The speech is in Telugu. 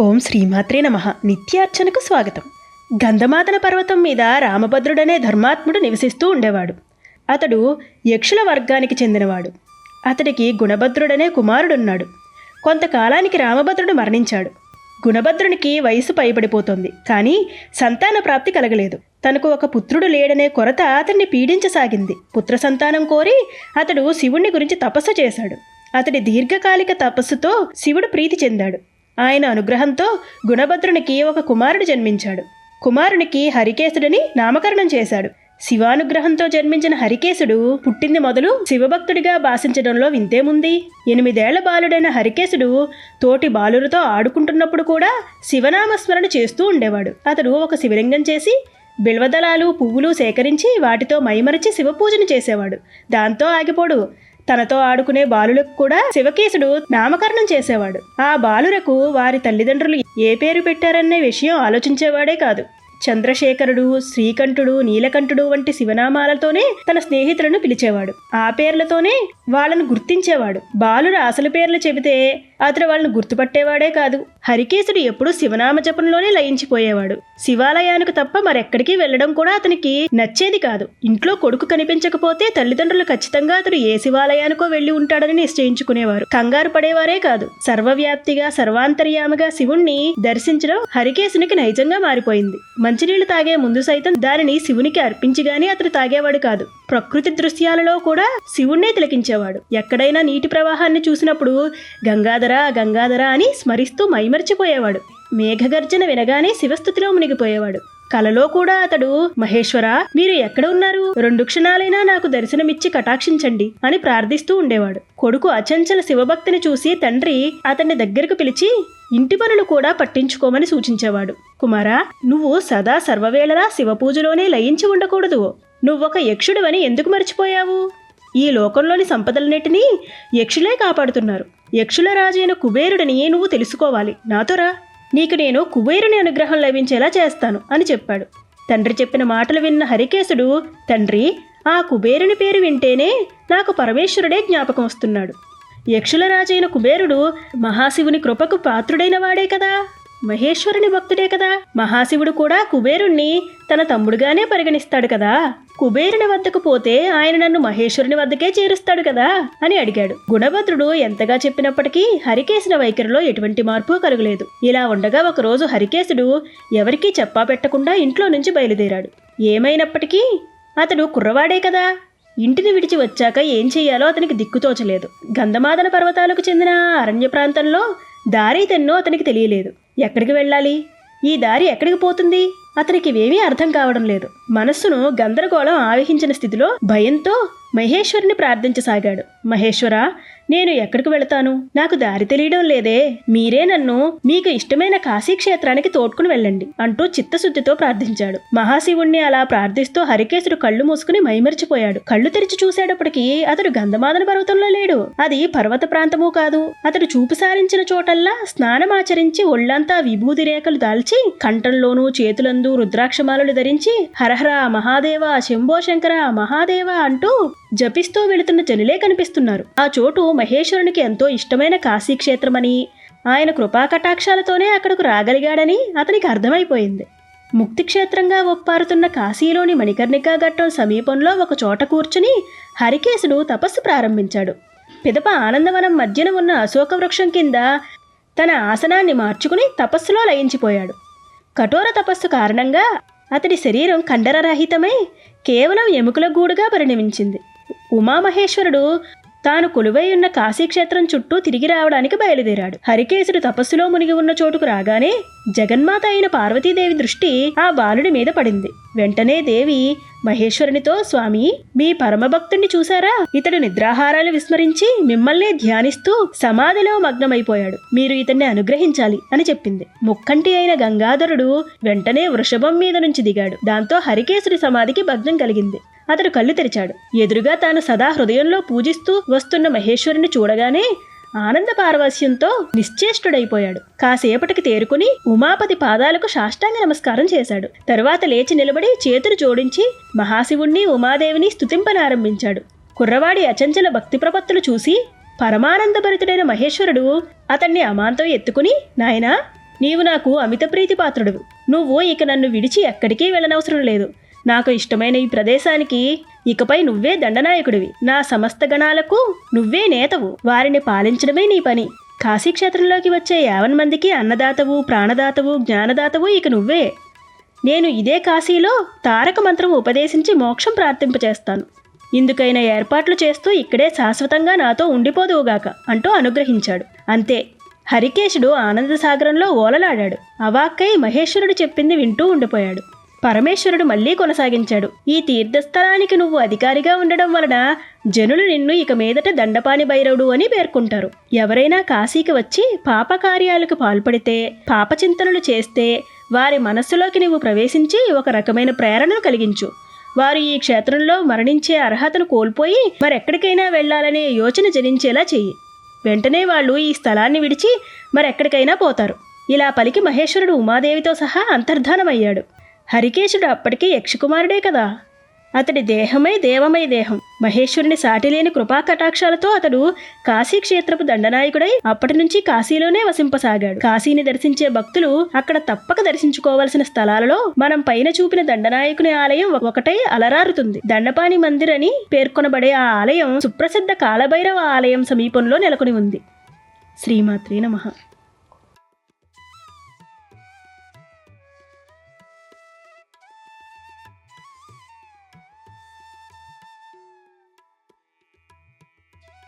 ఓం శ్రీమాత్రే నమ. నిత్యార్చనకు స్వాగతం. గంధమాదన పర్వతం మీద రామభద్రుడనే ధర్మాత్ముడు నివసిస్తూ ఉండేవాడు. అతడు యక్షుల వర్గానికి చెందినవాడు. అతడికి గుణభద్రుడనే కుమారుడున్నాడు. కొంతకాలానికి రామభద్రుడు మరణించాడు. గుణభద్రునికి వయసు పైబడిపోతుంది. కానీ సంతాన ప్రాప్తి కలగలేదు. తనకు ఒక పుత్రుడు లేడనే కొరత అతన్ని పీడించసాగింది. పుత్ర సంతానం కోరి అతడు శివుణ్ణి గురించి తపస్సు చేశాడు. అతడి దీర్ఘకాలిక తపస్సుతో శివుడు ప్రీతి చెందాడు. ఆయన అనుగ్రహంతో గుణభద్రునికి ఒక కుమారుడు జన్మించాడు. కుమారునికి హరికేశుడని నామకరణం చేశాడు. శివానుగ్రహంతో జన్మించిన హరికేశుడు పుట్టింది మొదలు శివభక్తుడిగా భాషించడంలో వింతేముంది ఎనిమిదేళ్ళ బాలుడైన హరికేశుడు తోటి బాలులతో ఆడుకుంటున్నప్పుడు కూడా శివనామస్మరణ చేస్తూ ఉండేవాడు. అతడు ఒక శివలింగం చేసి బిల్వదళాలు పువ్వులు సేకరించి వాటితో మైమరచి శివపూజను చేసేవాడు. దాంతో ఆగిపోడు. తనతో ఆడుకునే బాలులకు కూడా శివకేశుడు నామకరణం చేసేవాడు. ఆ బాలురకు వారి తల్లిదండ్రులు ఏ పేరు పెట్టారనే విషయం ఆలోచించేవాడే కాదు. చంద్రశేఖరుడు శ్రీకంఠుడు నీలకంఠుడు వంటి శివనామాలతోనే తన స్నేహితులను పిలిచేవాడు. ఆ పేర్లతోనే వాళ్ళను గుర్తించేవాడు. బాలుర అసలు పేర్లు చెబితే అతడు వాళ్ళను గుర్తుపట్టేవాడే కాదు. హరికేశుడు ఎప్పుడూ శివనామ జపంలోనే లయించిపోయేవాడు. శివాలయానికి తప్ప మరెక్కడికి వెళ్ళడం కూడా అతనికి నచ్చేది కాదు. ఇంట్లో కొడుకు కనిపించకపోతే తల్లిదండ్రులు ఖచ్చితంగా అతడు ఏ శివాలయానికో వెళ్ళి ఉంటాడని నిశ్చయించుకునేవారు. కంగారు పడేవారే కాదు. సర్వవ్యాప్తిగా సర్వాంతర్యామిగా శివుణ్ణి దర్శించడం హరికేశునికి నైజంగా మారిపోయింది. మంచినీళ్ళు తాగే ముందు సైతం దానిని శివునికి అర్పించి గాని అతడు తాగేవాడు కాదు. ప్రకృతి దృశ్యాలలో కూడా శివుణ్ణే తిలకించేవాడు. ఎక్కడైనా నీటి ప్రవాహాన్ని చూసినప్పుడు గంగాధర గంగాధర అని స్మరిస్తూ మైమర్చిపోయేవాడు. మేఘగర్జన వినగానే శివస్థుతిలో మునిగిపోయేవాడు. కలలో కూడా అతడు మహేశ్వర మీరు ఎక్కడ ఉన్నారు? రెండు క్షణాలైనా నాకు దర్శనమిచ్చి కటాక్షించండి అని ప్రార్థిస్తూ ఉండేవాడు. కొడుకు అచంచల శివభక్తిని చూసి తండ్రి అతన్ని దగ్గరకు పిలిచి ఇంటి పనులు కూడా పట్టించుకోమని సూచించేవాడు. కుమారా నువ్వు సదా సర్వవేళలా శివపూజలోనే లయించి ఉండకూడదు నువ్వొక యక్షుడివని ఎందుకు మర్చిపోయావు? ఈ లోకంలోని సంపదలన్నిటినీ యక్షులే కాపాడుతున్నారు. యక్షుల రాజైన కుబేరుడిని నువ్వు తెలుసుకోవాలి. నాతోరా నీకు నేను కుబేరుని అనుగ్రహం లభించేలా చేస్తాను అని చెప్పాడు. తండ్రి చెప్పిన మాటలు విన్న హరికేశుడు తండ్రి ఆ కుబేరుని పేరు వింటేనే నాకు పరమేశ్వరుడే జ్ఞాపకం వస్తున్నాడు. యక్షుల రాజైన కుబేరుడు మహాశివుని కృపకు పాత్రుడైన వాడే కదా. మహేశ్వరుని భక్తుడే కదా. మహాశివుడు కూడా కుబేరుణ్ణి తన తమ్ముడుగానే పరిగణిస్తాడు కదా. కుబేరుని వద్దకు పోతే ఆయన నన్ను మహేశ్వరుని వద్దకే చేరుస్తాడు కదా అని అడిగాడు. గుణభద్రుడు ఎంతగా చెప్పినప్పటికీ హరికేశుల వైఖరిలో ఎటువంటి మార్పు కలుగలేదు. ఇలా ఉండగా ఒకరోజు హరికేశుడు ఎవరికీ చెప్పా పెట్టకుండా ఇంట్లో నుంచి బయలుదేరాడు. ఏమైనప్పటికీ అతడు కుర్రవాడే కదా. ఇంటిని విడిచి వచ్చాక ఏం చెయ్యాలో అతనికి దిక్కుతోచలేదు గంధమాదన పర్వతాలకు చెందిన అరణ్య ప్రాంతంలో దారి తెన్నో అతనికి తెలియలేదు. ఎక్కడికి వెళ్ళాలి? ఈ దారి ఎక్కడికి పోతుంది? అతనికి ఇవేమీ అర్థం కావడం లేదు. మనస్సును గందరగోళం ఆవహించిన స్థితిలో భయంతో మహేశ్వరుని ప్రార్థించసాగాడు. మహేశ్వర నేను ఎక్కడికి వెళతాను? నాకు దారి తెలియడం లేదే. మీరే నన్ను మీకు ఇష్టమైన కాశీ క్షేత్రానికి తోడ్కుని వెళ్ళండి అంటూ చిత్తశుద్ధితో ప్రార్థించాడు. మహాశివుణ్ణి అలా ప్రార్థిస్తూ హరికేశుడు కళ్ళు మూసుకుని మైమరిచిపోయాడు. కళ్ళు తెరిచి చూసేటప్పటికి అతడు గంధమాదన పర్వతంలో లేడు. అది పర్వత ప్రాంతము కాదు. అతడు చూపు సారించిన చోటల్లా స్నానమాచరించి ఒళ్ళంతా విభూతి రేఖలు దాల్చి కంఠంలోనూ చేతులందు రుద్రాక్షమాలలు ధరించి హరహర మహాదేవ శంభో శంకర మహాదేవ అంటూ జపిస్తూ వెళుతున్న జనులే కనిపిస్తున్నారు. ఆ చోటు మహేశ్వరునికి ఎంతో ఇష్టమైన కాశీక్షేత్రమని ఆయన కృపాకటాక్షాలతోనే అక్కడకు రాగలిగాడని అతనికి అర్థమైపోయింది. ముక్తి క్షేత్రంగా ఒప్పారుతున్న కాశీలోని మణికర్ణికా ఘట్టం సమీపంలో ఒక చోట కూర్చుని హరికేశుడు తపస్సు ప్రారంభించాడు. పిదప ఆనందవనం మధ్యన ఉన్న అశోక వృక్షం కింద తన ఆసనాన్ని మార్చుకుని తపస్సులో లయించిపోయాడు. కఠోర తపస్సు కారణంగా అతడి శరీరం కండరరహితమై కేవలం ఎముకల గూడుగా పరిణమించింది. ఉమామహేశ్వరుడు తాను కొలువై ఉన్న కాశీక్షేత్రం చుట్టూ తిరిగి రావడానికి బయలుదేరాడు. హరికేశుడు తపస్సులో మునిగి ఉన్న చోటుకు రాగానే జగన్మాత అయిన పార్వతీదేవి దృష్టి ఆ బాలుడి మీద పడింది. వెంటనే దేవి మహేశ్వరునితో స్వామి మీ పరమభక్తుణ్ణి చూసారా ఇతడు నిద్రాహారాలు విస్మరించి మిమ్మల్నే ధ్యానిస్తూ సమాధిలో మగ్నమైపోయాడు. మీరు ఇతన్ని అనుగ్రహించాలి అని చెప్పింది. ముక్కంటి అయిన గంగాధరుడు వెంటనే వృషభం మీద నుంచి దిగాడు. దాంతో హరికేశుడి సమాధికి భగ్నం కలిగింది. అతడు కళ్ళు తెరిచాడు. ఎదురుగా తాను సదా హృదయంలో పూజిస్తూ వస్తున్న మహేశ్వరుని చూడగానే ఆనంద పారవస్యంతో నిశ్చేష్టుడైపోయాడు. కాసేపటికి తేరుకుని ఉమాపతి పాదాలకు సాష్టాంగ నమస్కారం చేశాడు. తరువాత లేచి నిలబడి చేతులు జోడించి మహాశివుణ్ణి ఉమాదేవిని స్తుతింపనారంభించాడు. కుర్రవాడి అచంచల భక్తి ప్రపత్తులు చూసి పరమానందభరితుడైన మహేశ్వరుడు అతన్ని అమాంతం ఎత్తుకుని నాయనా నీవు నాకు అమిత ప్రీతి పాత్రుడు నువ్వు ఇక నన్ను విడిచి ఎక్కడికి వెళ్ళనవసరం లేదు. నాకు ఇష్టమైన ఈ ప్రదేశానికి ఇకపై నువ్వే దండనాయకుడివి. నా సమస్త గణాలకు నువ్వే నేతవు. వారిని పాలించడమే నీ పని. కాశీక్షేత్రంలోకి వచ్చే యావన్ మందికి అన్నదాతవు ప్రాణదాతవు జ్ఞానదాతవు ఇక నువ్వే. నేను ఇదే కాశీలో తారక మంత్రం ఉపదేశించి మోక్షం ప్రార్థింపచేస్తాను. ఇందుకైన ఏర్పాట్లు చేస్తూ ఇక్కడే శాశ్వతంగా నాతో ఉండిపోదువుగాక అంటూ అనుగ్రహించాడు. అంతే. హరికేశుడు ఆనందసాగరంలో ఓలలాడాడు. అవాక్కై మహేశ్వరుడు చెప్పింది వింటూ ఉండిపోయాడు. పరమేశ్వరుడు మళ్ళీ కొనసాగించాడు. ఈ తీర్థస్థలానికి నువ్వు అధికారిగా ఉండడం వలన జనులు నిన్ను ఇక మీదట దండపాని భైరవుడు అని పేర్కొంటారు. ఎవరైనా కాశీకి వచ్చి పాపకార్యాలకు పాల్పడితే పాపచింతనలు చేస్తే వారి మనస్సులోకి నువ్వు ప్రవేశించి ఒక రకమైన ప్రేరణను కలిగించు. వారు ఈ క్షేత్రంలో మరణించే అర్హతను కోల్పోయి మరెక్కడికైనా వెళ్ళాలనే యోచన జనించేలా చెయ్యి. వెంటనే వాళ్ళు ఈ స్థలాన్ని విడిచి మరెక్కడికైనా పోతారు. ఇలా పలికి మహేశ్వరుడు ఉమాదేవితో సహా అంతర్ధానమయ్యాడు. హరికేశుడు అప్పటికీ యక్షకుమారుడే కదా. అతడి దేహమై దేవమై దేహం. మహేశ్వరుని సాటిలేని కృపా కటాక్షాలతో అతడు కాశీక్షేత్రపు దండనాయకుడై అప్పటి నుంచి కాశీలోనే వసింపసాగాడు. కాశీని దర్శించే భక్తులు అక్కడ తప్పక దర్శించుకోవలసిన స్థలాలలో మనం పైన చూపిన దండనాయకుని ఆలయం ఒకటై అలరారుతుంది. దండపాణి మందిర్ అని పేర్కొనబడే ఆ ఆలయం సుప్రసిద్ధ కాలభైరవ ఆలయం సమీపంలో నెలకొని ఉంది. శ్రీమాత్రి నమః.